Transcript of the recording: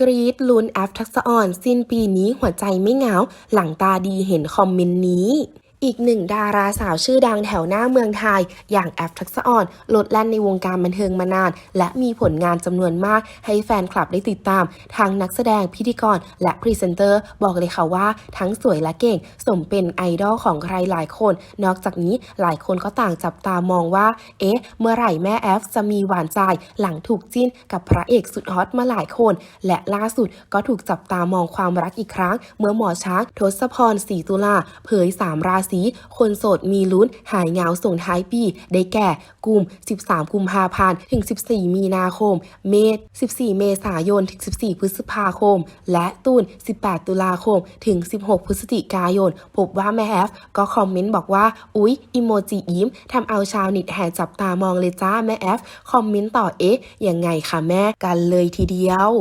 กรีดลุ้นแอฟทักษะอ่อน สิ้นปีนี้หัวใจไม่เหงา หลังตาดีเห็นคอมเมนต์นี้ อีกหนึ่งดาราสาวชื่อดังแถวหน้าเมืองไทย อย่างแอฟทักษะออนลดแล่นในวงการบันเทิงมานาน และมีผลงานจำนวนมากให้แฟนคลับได้ติดตาม ทั้งนักแสดงพิธีกร และพรีเซนเตอร์บอกเลยค่ะว่า ทั้งสวยและเก่ง สมเป็นไอดอลของใครหลายคน นอกจากนี้หลายคนก็ต่างจับตามองว่า เอ๊ะ เมื่อไหร่แม่แอฟจะมีหวานใจหลังถูกจิ้นกับพระเอกสุดฮอตมาหลายคน และล่าสุดก็ถูกจับตามองความรักอีกครั้ง เมื่อหมอช้างทศพรศรีตุลาเผย3ราศคนโสดมีลุ้น หายเหงาส่งท้ายปี ได้แก่กุม13 กุมภาพันธ์ ถึง 14 มีนาคม เมษ 14 เมษายน ถึง 14 พฤษภาคม และตุล18 ตุลาคม ถึง 16 พฤศจิกายน พบว่าแม่แอฟก็คอมเมนต์บอกว่า อุ๊ย อิโมจิยิ้มทำเอาชาวเน็ตแห่จับตามองเลยจ้าแม่แอฟ คอมเมนต์ต่อเอ๊ะ ยังไงคะแม่กันเลยทีเดียว